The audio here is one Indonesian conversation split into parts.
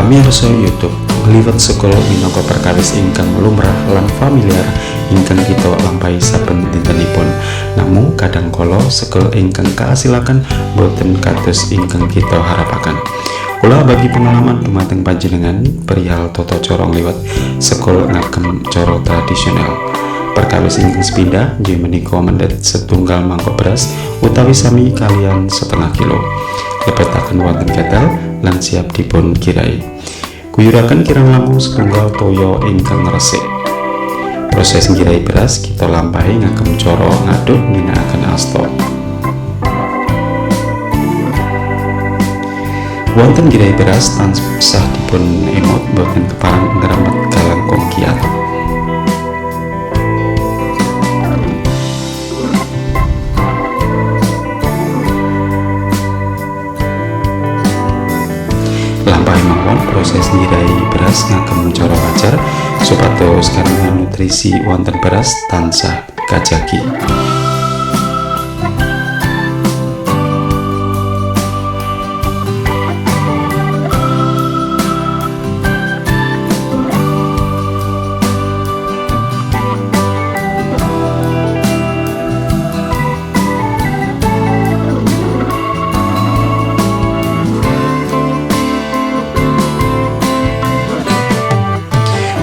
Pamirsa YouTube ngliwet sekul minangka perkawis ingkang lumrah lan familiar ingkang kita lampahi saben dintenipun. Namung kadangkala sekul ingkang kaasilaken boten kados ingkang kita harapaken. Kula bagi pengalaman dumateng panjenengan perihal tata cara ngliwet sekul ngagem cara tradisional. Perkawis ingkang sepindah inggih menika mendhet setunggal mangkok beras utawi sami kalian setengah kilo. Lebetaken wonten ketel lan siap dipun kirai. Guyuraken kirang langkung setunggal toyo ingkang resik. Proses ngirai beras kita lampahi ngagem cara ngaduk ginakaken asta. Wonten ngirai beras tansah dipun emot boten keparang ngremet kalangkung kiat. Lampahi mawon proses nyirai beras ngagem cara wajar. Supados kandungan nutrisi wonten beras tansah kajagi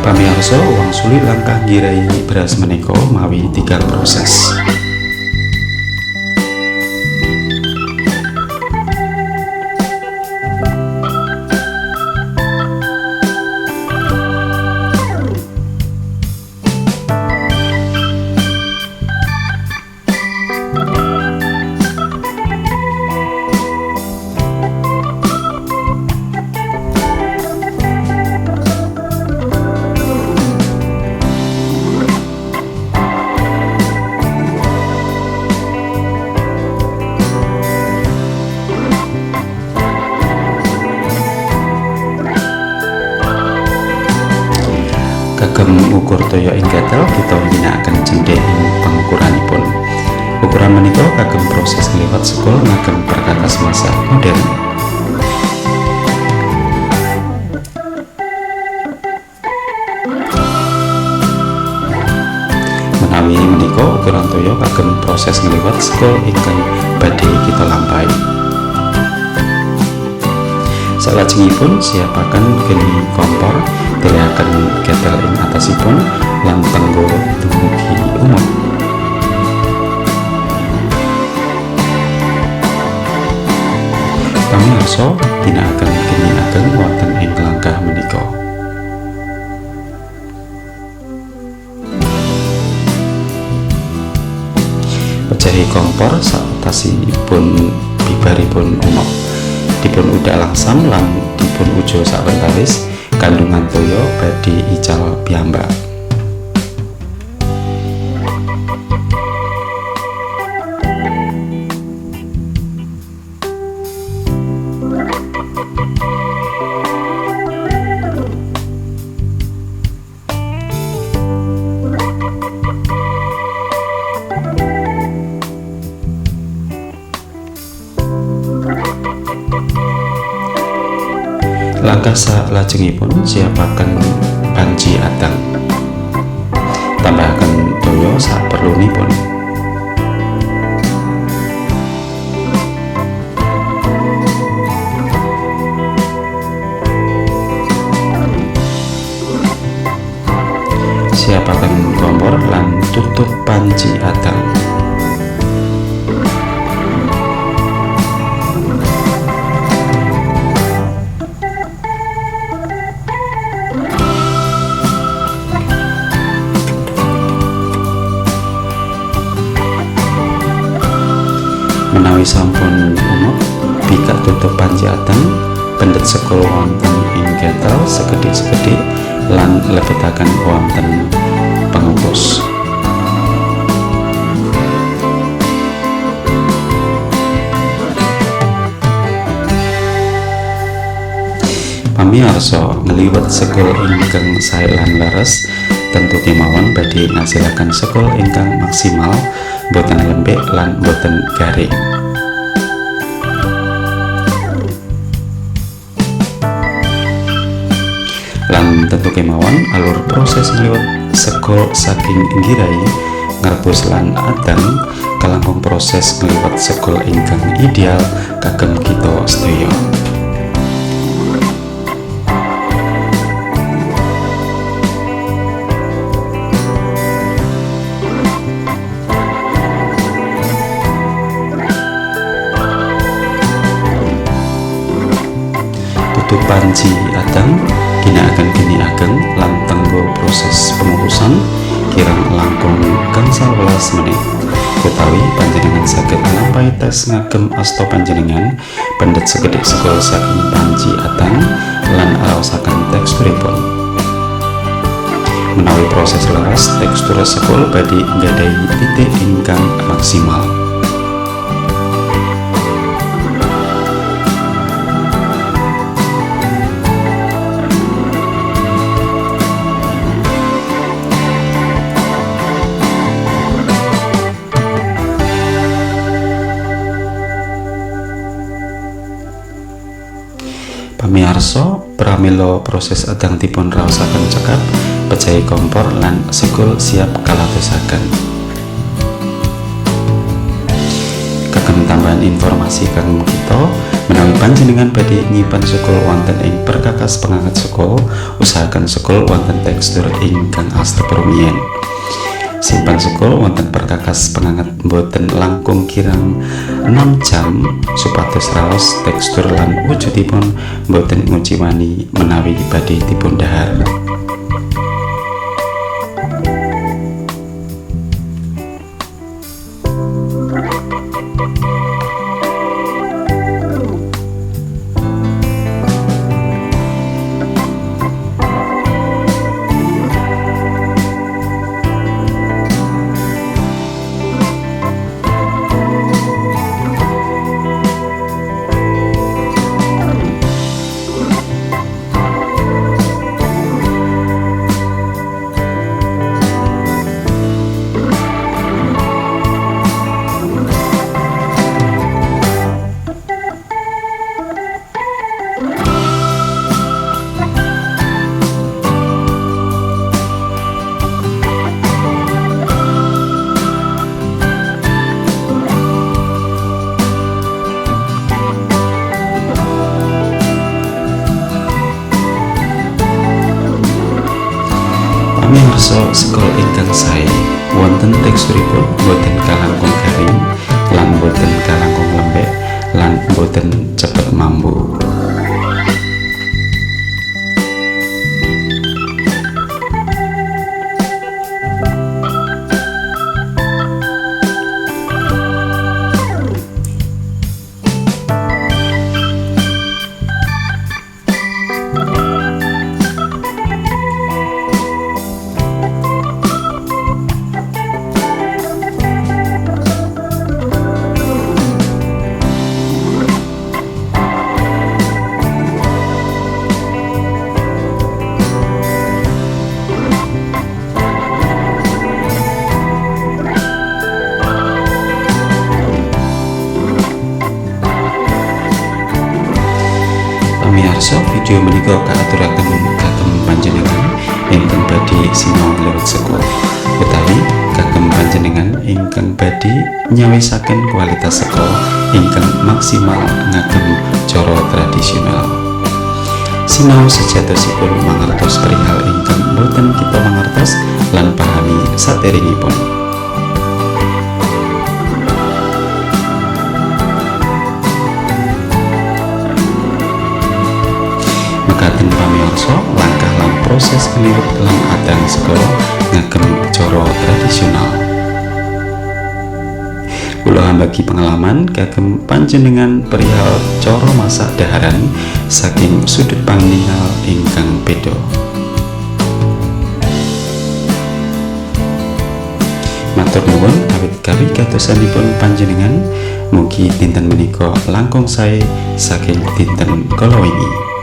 Pamirsa wong sulit langkah ngirai beras menika mawi tiga proses. Kagem ukur toyo ing kita ginakaken cendhek ing pengukuranipun ukuran menika kagem proses ngliwat sekul ngagem perkakas masa modern. Menawi menika ukuran toyo kagem proses ngliwat sekul ingkang badhe kita lampahi Salajengipun siapaken geni kompor deleaken ketel ing atasipun lan tenggo dumugi umum. Pamirsa ginakaken geni ageng wonten ing langkah menika. Pejahi kompor satasipun bibaripun umum. Dipun udak langsam lan dipun ujo sawetawis kandungan toyo badhe ical piyambak langkah salajengipun siapaken panci adang. Tambahaken toyo saperlunipun siapaken kompor lan tutup panci adang tutup panjatan pendet sekul wonten ing ketel sekedhik-sekedhik lan lebetaken wonten pengukus. Pamirsa ngliwet sekul ingkang sae lan leres tentu kemawon badhe ngasilaken sekul ingkang maksimal boten lembek lan boten garing tentu kemauan alur proses ngliwat sekol saking nggirai ngerebus lan adang kalangkung proses ngliwat sekol ingkang ideal kagem kita sedaya. Tutup panci adang kini akan kini ageng lan tenggo proses pengurusan. Kirang langkung gangsal welas menit. Utawi panjenengan sakit nampai tes ngagem asto panjenengan. Pendet segede sekolah saking panci adang lan araosaken teksturipun. Menawi proses laras tekstur sekul badi gadai titik ingkang maksimal Pamiarsa pramila proses adang dipun raosaken cekap pecahi kompor lan sekul siap kalatosaken kagem tambahan informasi kagem kita menawi panjenengan badhe nyimpan sekul wonten ing perkakas pengangkat sekul usahakan sekul wonten tekstur ingkang asli perumian simpan sekul wonten perkakas pengangat boten langkung kirang. 6 jam supados raos tekstur lan wujudipun boten nguciwani menawi badhe dipun dahar Pamirsa sekol ingkang sae. Wonten teksturipun boten kalangkung garing lan boten kalangkung lembek lan boten cepet mambu pamirsa video menika kaaturaken kagem panjenengan ingkang badhe sinau lewat sekolah utawi kagem panjenengan ingkang badhe nyawisaken kualitas sekolah ingkang maksimal ngagem cara tradisional. Sinau sejatosipun mangertos perihal ingkang boten kita mangertos lan pahami saderengipun proses keliwat lan adang sekolah ngagem cara tradisional. Kula bagi pengalaman kagem panjenengan perihal cara masak daharan saking sudut pandang ingkang beda. Matur nuwun awit gawi kadosanipun panjenengan. Mugi dinten menika langkung sae saking dinten kala wingi